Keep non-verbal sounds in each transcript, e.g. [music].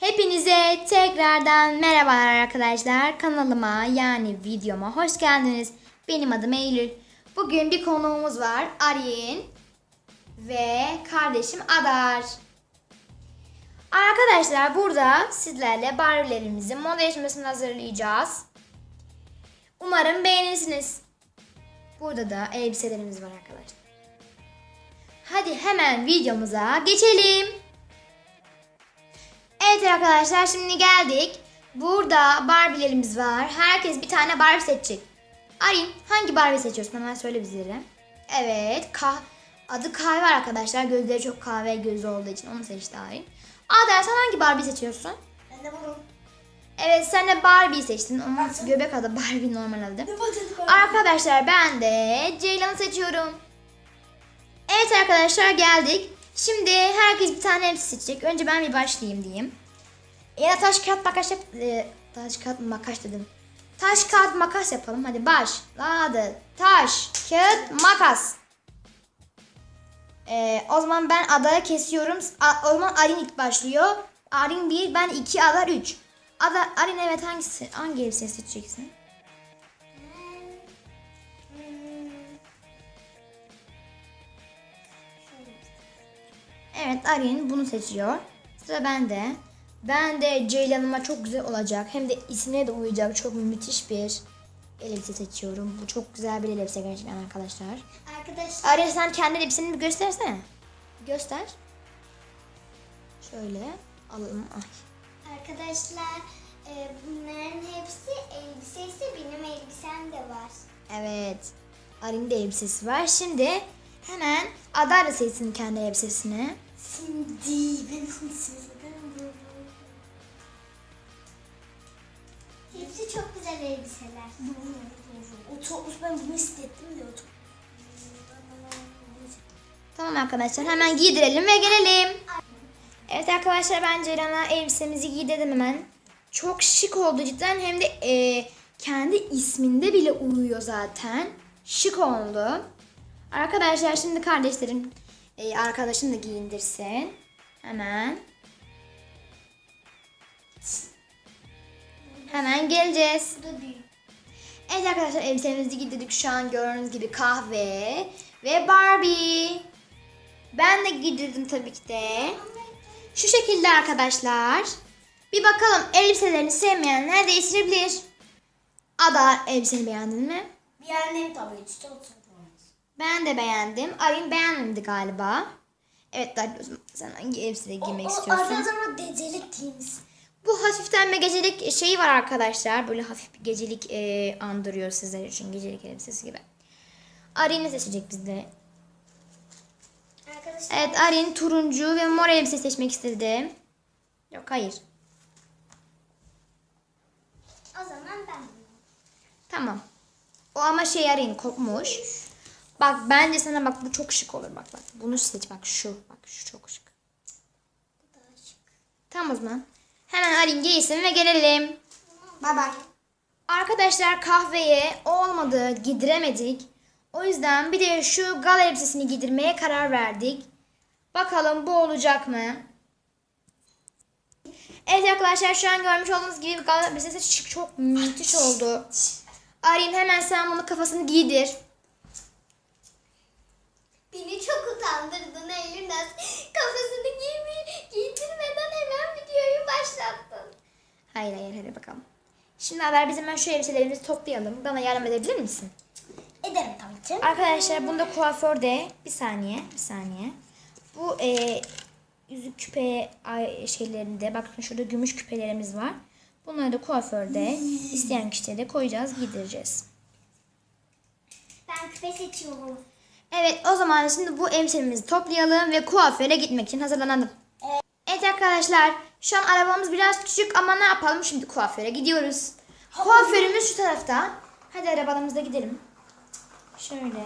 Hepinize tekrardan merhabalar arkadaşlar. Kanalıma yani videoma hoş geldiniz. Benim adım Eylül. Bugün bir konuğumuz var. Arin ve kardeşim Adar. Arkadaşlar burada sizlerle Barbie'lerimizin moda yarışmasını hazırlayacağız. Umarım beğenirsiniz. Burada da elbiselerimiz var arkadaşlar. Hadi hemen videomuza geçelim. Evet arkadaşlar şimdi geldik. Burada Barbie'lerimiz var. Herkes bir tane Barbie seçecek. Arin hangi Barbie seçiyorsun hemen söyle bizlere. Evet kah adı kahve arkadaşlar. Gözleri çok kahve gözü olduğu için onu seçti Arin. Adel sen hangi Barbie seçiyorsun? Ben de bunu. Evet sen de Barbie'yi seçtin. Onun göbek adı Barbie normal adı. Arkadaşlar ben de Ceylan'ı seçiyorum. Evet arkadaşlar geldik. Şimdi herkes bir tane elbise seçecek. Önce ben bir başlayayım diyeyim. Da taş kağıt makas yap... e, taş kağıt makas dedim. Taş kağıt makas yapalım. Hadi başladı. Taş kağıt makas. Ee, o zaman ben adaya kesiyorum. A- o zaman Arin ilk başlıyor. Arin 1, ben 2, Adar 3. Ada, Arin evet hangisi, hangi elbise seçeceksin? Evet Arin bunu seçiyor. Sıra bende. Ben de Ceylan'ıma çok güzel olacak. Hem de ismine de uyacak çok müthiş bir elbise seçiyorum. Bu çok güzel bir elbise gerçekten arkadaşlar. Arkadaşlar Arin sen kendi elbiseni bir göstersene. Göster. Şöyle alalım. Ay. arkadaşlar e, bunların hepsi elbise ise benim elbisem de var. Evet. Arin'in de elbisesi var. Şimdi hemen Adar da seçsin kendi elbisesini. Şimdi ben bakalım. Hepsi çok güzel elbiseler. O çokmuş ben bunu istedim de o çok. Tamam arkadaşlar hemen giydirelim ve gelelim. Evet arkadaşlar ben Ceylan'a elbisemizi giydirdim hemen. Çok şık oldu cidden hem de e, kendi isminde bile uyuyor zaten. Şık oldu. Arkadaşlar şimdi kardeşlerim e, arkadaşım da giyindirsin. Hemen. Hemen geleceğiz. Evet arkadaşlar elbisemizi giydirdik. Şu an gördüğünüz gibi kahve ve Barbie. Ben de giydirdim tabii ki de. Şu şekilde arkadaşlar. Bir bakalım elbiselerini sevmeyenler değiştirebilir. Ada elbiseni beğendin mi? Beğendim tabii çok çok. Ben de beğendim. Arin beğenmedi galiba. Evet o zaman sen hangi elbise giymek o, istiyorsun? O adama gecelik giymiş. Bu hafiften bir gecelik şeyi var arkadaşlar. Böyle hafif bir gecelik e, andırıyor sizler için. Gecelik elbisesi gibi. Arin'i seçecek bizde. Arkadaşlar Evet Arin turuncu ve mor elbise seçmek istedi. Yok hayır. o zaman ben Tamam. O ama şey Arin kopmuş. Bak bence sana bak bu çok şık olur bak bak. Bunu seç bak şu. Bak şu çok şık. Bu da şık. Tamam o zaman. Hemen Arin giysin ve gelelim. Bye bye. Arkadaşlar kahveye olmadı giydiremedik. O yüzden bir de şu gal elbisesini giydirmeye karar verdik. Bakalım bu olacak mı? Evet arkadaşlar şu an görmüş olduğunuz gibi gal elbisesi çok müthiş oldu. Arin hemen sen bunu kafasını giydir. Beni çok utandırdın Eylül Naz. Kafasını giymi, giydirmeden hemen videoyu başlattın. Hayır hayır hadi bakalım. Şimdi haber biz hemen şu elbiselerimizi toplayalım. Bana yardım edebilir misin? Ederim tabii ki. Arkadaşlar bunda kuaförde bir saniye bir saniye. Bu e, yüzük küpe şeylerinde bakın şurada gümüş küpelerimiz var. Bunları da kuaförde [laughs] isteyen kişiye de koyacağız giydireceğiz. Ben küpe seçiyorum. Evet o zaman şimdi bu elbiselerimizi toplayalım ve kuaföre gitmek için hazırlanalım. Evet arkadaşlar şu an arabamız biraz küçük ama ne yapalım şimdi kuaföre gidiyoruz. Kuaförümüz şu tarafta. Hadi arabalarımızda gidelim. Şöyle.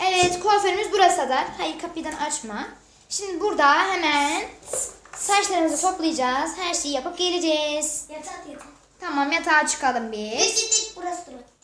Evet kuaförümüz burası da. Hayır kapıdan açma. Şimdi burada hemen saçlarımızı toplayacağız. Her şeyi yapıp geleceğiz. Yatak yatak. Tamam yatağa çıkalım biz. Burası durak.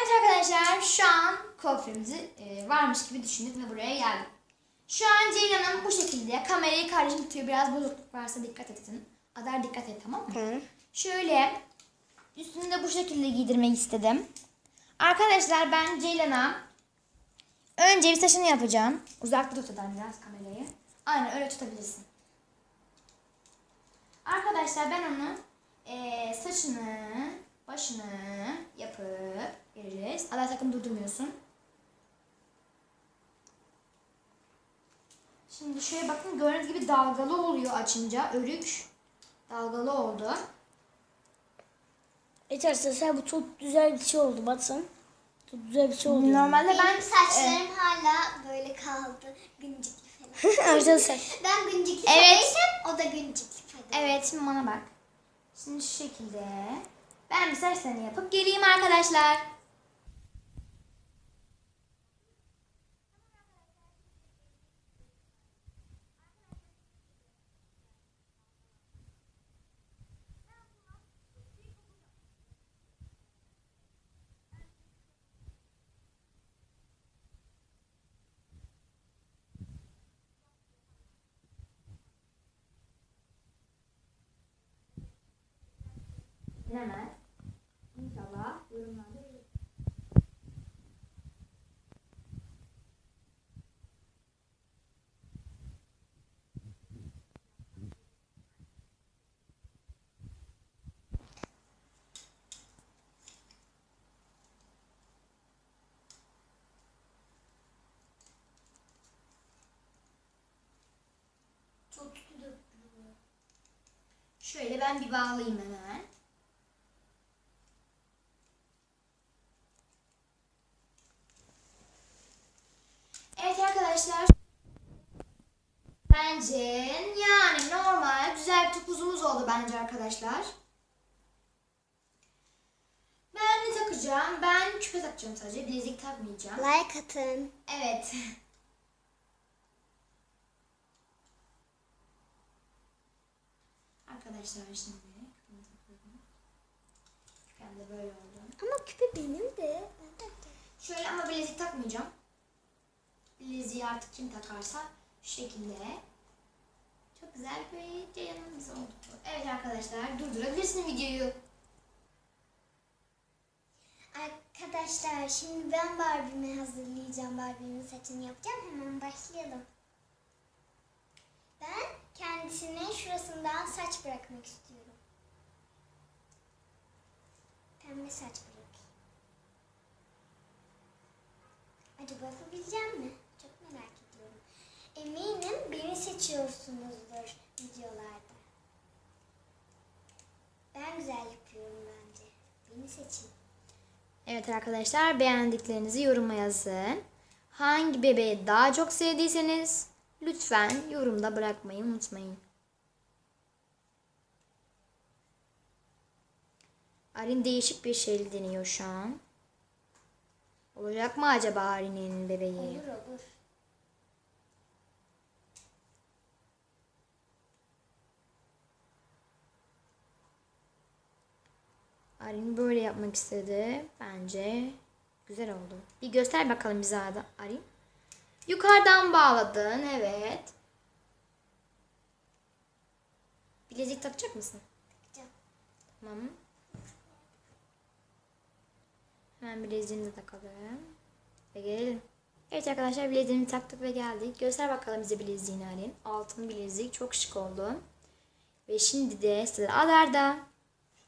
Evet arkadaşlar şu an kuaförümüzü e, varmış gibi düşündük ve buraya geldik. Şu an Ceylan'ın bu şekilde kamerayı kardeşim tutuyor. Biraz bozukluk varsa dikkat edin. Adar dikkat et tamam mı? Hı. Şöyle üstünü de bu şekilde giydirmek istedim. Arkadaşlar ben Ceylan'a önce bir saçını yapacağım. Uzakta tut Adar biraz kamerayı. Aynen öyle tutabilirsin. Arkadaşlar ben onu eee, saçını, başını yapıp sakın durdurmuyorsun. Şimdi şöyle bakın gördüğünüz gibi dalgalı oluyor açınca. Örük dalgalı oldu. Evet arkadaşlar bu çok güzel bir şey oldu bakın. Çok güzel bir şey oldu. Normalde Benim ben saçlarım hala böyle kaldı. Güncikli falan. arkadaşlar ben güncikli Evet. o da güncikli fada. Evet şimdi bana bak. Şimdi şu şekilde. Ben bir saçlarını yapıp geleyim arkadaşlar. Bilemez. İnşallah yorumlarda. Şöyle ben bir bağlayayım hemen. Evet arkadaşlar. Bence yani normal güzel bir topuzumuz oldu bence arkadaşlar. Ben ne takacağım? Ben küpe takacağım sadece. Bilezik takmayacağım. Like atın. Evet. Arkadaşlar şimdi küpemi takıyorum. Küpem de böyle oldu. Ama küpe benim de. Şöyle ama bilezik takmayacağım. Bileziği artık kim takarsa şu şekilde. Güzel bir ceylanımız oldu. Evet arkadaşlar durdurabilirsin videoyu. Arkadaşlar şimdi ben Barbie'mi hazırlayacağım. Barbie'min saçını yapacağım. Hemen başlayalım. Ben kendisine şurasından saç bırakmak istiyorum. Pembe saç bırakayım. Acaba yapabileceğim mi? Çok merak ediyorum. Eminim beni seçiyorsunuzdur videolarda. Ben güzel yapıyorum bence. Beni seçin. Evet arkadaşlar beğendiklerinizi yoruma yazın. Hangi bebeği daha çok sevdiyseniz lütfen yorumda bırakmayı unutmayın. Arin değişik bir şey deniyor şu an. Olacak mı acaba Arin'in bebeği? Olur olur. Arin böyle yapmak istedi. Bence güzel oldu. Bir göster bakalım bize Arin. Yukarıdan bağladın. Evet. Bilezik takacak mısın? Takacağım. Tamam. Hemen bileziğini de takalım. Ve gelelim. Evet arkadaşlar bileziğini taktık ve geldik. Göster bakalım bize bileziğini Arin. Altın bilezik çok şık oldu. Ve şimdi de sıra Adar'da.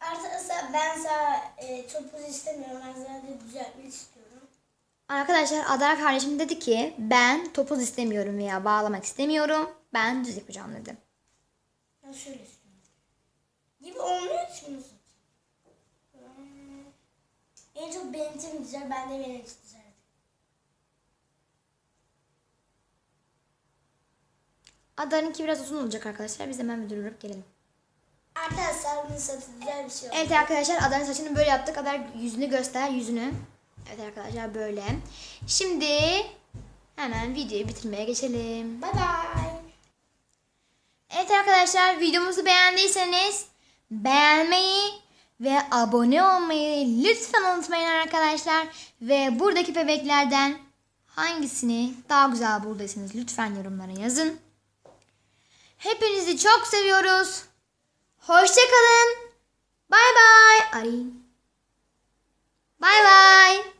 Arkadaşlar ben sana e, topuz istemiyorum. Ben da düzeltmek istiyorum. Arkadaşlar Adar kardeşim dedi ki ben topuz istemiyorum veya bağlamak istemiyorum. Ben düz yapacağım dedi. Ben şöyle istiyorum. Gibi olmuyor ki bunu. Hmm. En çok benimki güzel. Ben de benimki güzel. Adar'ınki biraz uzun olacak arkadaşlar. Biz hemen bir durdurup gelelim. Arkadaşlar saçı güzel bir şey oldu. Evet arkadaşlar Adar'ın saçını böyle yaptık. Adar yüzünü göster yüzünü. Evet arkadaşlar böyle. Şimdi hemen videoyu bitirmeye geçelim. Bye bye. Evet arkadaşlar videomuzu beğendiyseniz beğenmeyi ve abone olmayı lütfen unutmayın arkadaşlar. Ve buradaki bebeklerden Hangisini daha güzel buradaysanız lütfen yorumlara yazın. Hepinizi çok seviyoruz. Hoşçakalın. Bay bay. Ay. Bay bay.